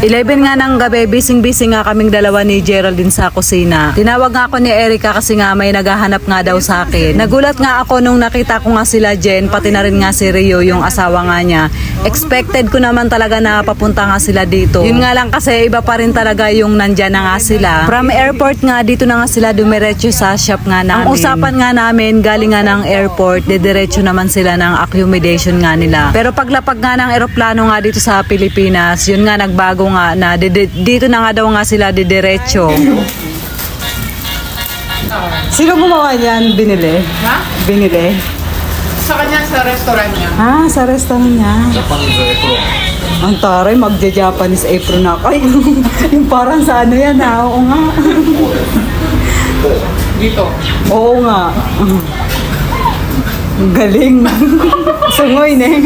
11 nga ng gabi, bising-bising nga kaming dalawa ni Geraldine sa kusina. Tinawag nga ako ni Erica kasi nga may naghahanap nga daw sa akin. Nagulat nga ako nung nakita ko nga sila Jen, pati na rin nga si Rio, yung asawa nga niya. Expected ko naman talaga na papunta nga sila dito. Yun nga lang kasi iba pa rin talaga yung nandyan na nga sila. From airport nga, dito na nga sila dumiretso sa shop nga namin. Ang usapan nga namin, galing nga ng airport, didiretso naman sila ng accommodation nga nila. Pero paglapag nga ng eroplano nga dito sa Pilipinas, yun nga nagbago nga na dito na nga daw nga sila didiretso. Sino gumawa niyan? Binili? Ha? Binili? Sa kanya sa restaurant niya. Ah, sa restaurant niya. Ang taray, magja-Japanese apron na. Ay, yung parang sa ano yan ha. Oo nga. Dito. Oo nga. Ang Galing. Sungoy, ne.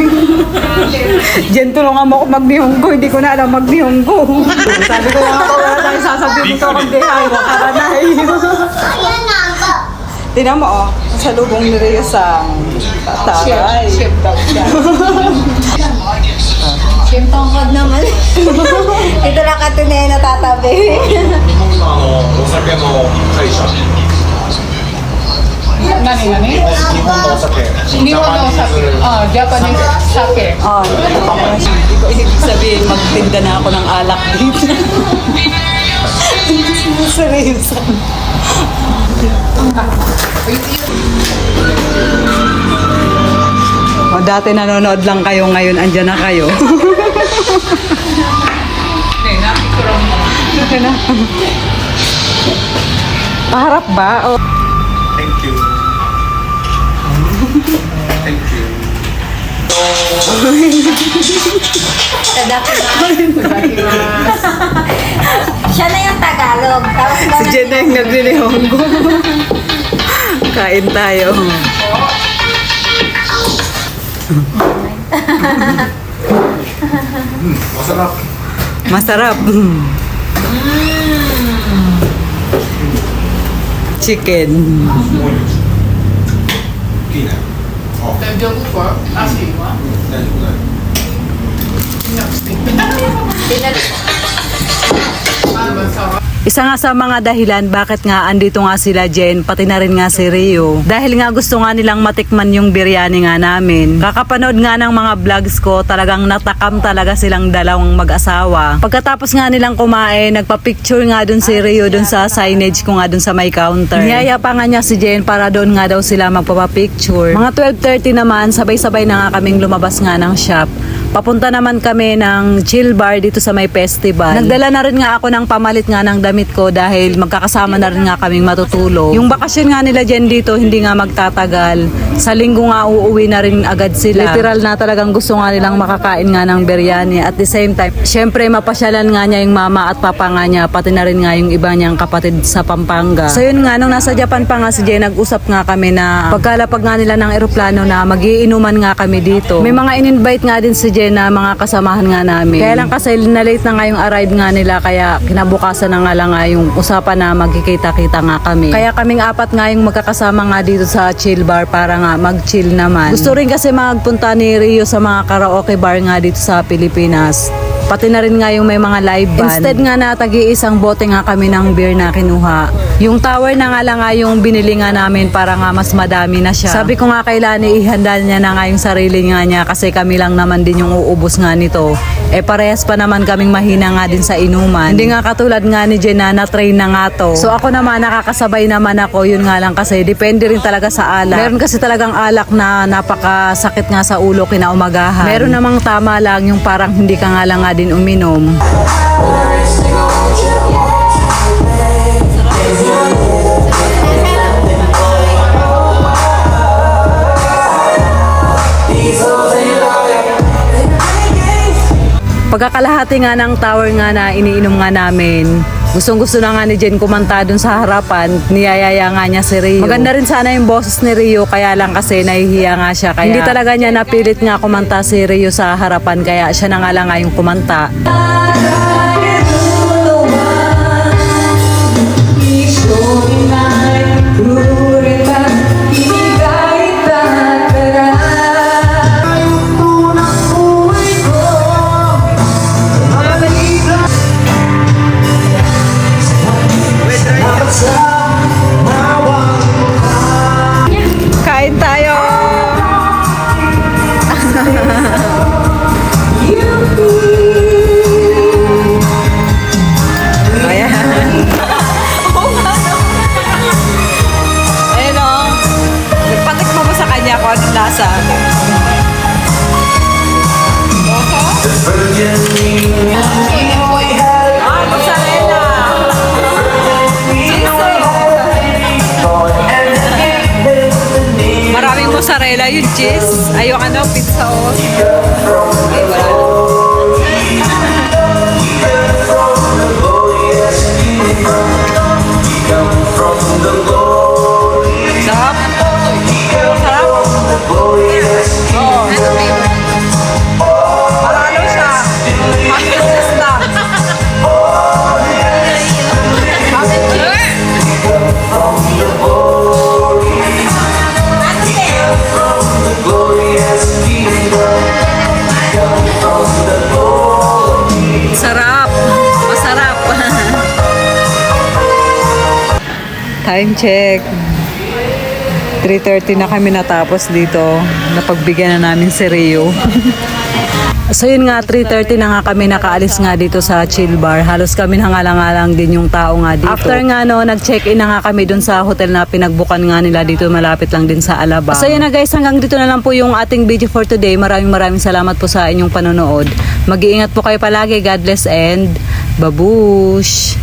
Diyan tulungan mo ako magnihonggo. Hindi ko na alam magnihonggo. Sabi ko nga ako, wala tayong sasabihin ko kung di ay, wakaranay. Tinan mo, oh. Sa lubong ni Rhea sa Chef, taray. chef daw siya. Yung tongkod naman. Ito lang katunay na tatabi. 日本のあのお酒の会社 Nani, nani? Nippon no sake. Nippon no sake. Ah, Japanese sake. Oh, hindi ko ibig sabihin magtinda na ako ng alak dito. Seryoso. O, dati nanonood lang kayo ngayon, andyan na kayo. Okay, napicture mo. Okay na. Paharap ba? O... Thank you Siya na yung Tagalog. Tapos si Jen na yung nagrinihonggo. Kain tayo. Masarap Masarap. Chicken. い Oh. Dahil diyan ko pa, kasi iwa. Pinalik. Pinalik. Pinalik. Isa nga sa mga dahilan bakit nga andito nga sila Jen, pati na rin nga si Rio. Dahil nga gusto nga nilang matikman yung biryani nga namin. Kakapanood nga ng mga vlogs ko, talagang natakam talaga silang dalawang mag-asawa. Pagkatapos nga nilang kumain, nagpa-picture nga dun si Rio dun sa signage ko nga dun sa may counter. Niyaya pa nga niya si Jen para doon nga daw sila magpapapicture. Mga 12.30 naman, sabay-sabay na nga kaming lumabas nga ng shop. Papunta naman kami ng chill bar dito sa may festival. Nagdala na rin nga ako ng pamalit nga ng damit ko dahil magkakasama na rin nga kaming matutulog. Yung bakasyon nga nila dyan dito hindi nga magtatagal. Sa linggo nga uuwi na rin agad sila. Literal na talagang gusto nga nilang makakain nga ng biryani. At the same time, syempre mapasyalan nga niya yung mama at papa nga niya, pati na rin nga yung iba niyang kapatid sa Pampanga. So yun nga, nung nasa Japan pa nga si Jay, nag-usap nga kami na pagkalapag nga nila ng eroplano na magiinuman nga kami dito. May mga in-invite nga din si Jay na mga kasamahan nga namin. Kaya lang kasi na-late na nga yung arrive nga nila kaya kinabukasan na nga lang nga yung usapan na magkikita-kita nga kami. Kaya kaming apat nga yung magkakasama nga dito sa chill bar para nga mag-chill naman. Gusto rin kasi magpunta ni Rio sa mga karaoke bar nga dito sa Pilipinas. Pati na rin nga yung may mga live band. Instead nga na tagi isang bote nga kami ng beer na kinuha. Yung tower na nga lang nga yung binili nga namin para nga mas madami na siya. Sabi ko nga kay Lani, ihanda niya na nga yung sarili nga niya kasi kami lang naman din yung uubos nga nito. Eh parehas pa naman kaming mahina nga din sa inuman. Hindi nga katulad nga ni Jen na na-train na nga to. So ako naman nakakasabay naman ako, yun nga lang kasi depende rin talaga sa alak. Meron kasi talagang alak na napakasakit nga sa ulo kinaumagahan. Meron namang tama lang yung parang hindi ka nga lang nga din uminom. Pagkakalahati nga ng tower nga na iniinom nga namin, gustong gusto na nga ni Jen kumanta dun sa harapan, niyayaya nga niya si Rio. Maganda rin sana yung boses ni Rio, kaya lang kasi nahihiya nga siya. Kaya hindi talaga niya napilit nga kumanta si Rio sa harapan, kaya siya na nga lang nga yung kumanta. Joanna Pizzaos. Time check. 3.30 na kami natapos dito. Napagbigyan na namin si Rio. so yun nga, 3.30 na nga kami nakaalis nga dito sa chill bar. Halos kami nangalang-alang din yung tao nga dito. After nga no, nag-check-in na nga kami dun sa hotel na pinagbukan nga nila dito malapit lang din sa Alabang. So yun na guys, hanggang dito na lang po yung ating video for today. Maraming maraming salamat po sa inyong panonood. Mag-iingat po kayo palagi. God bless and babush!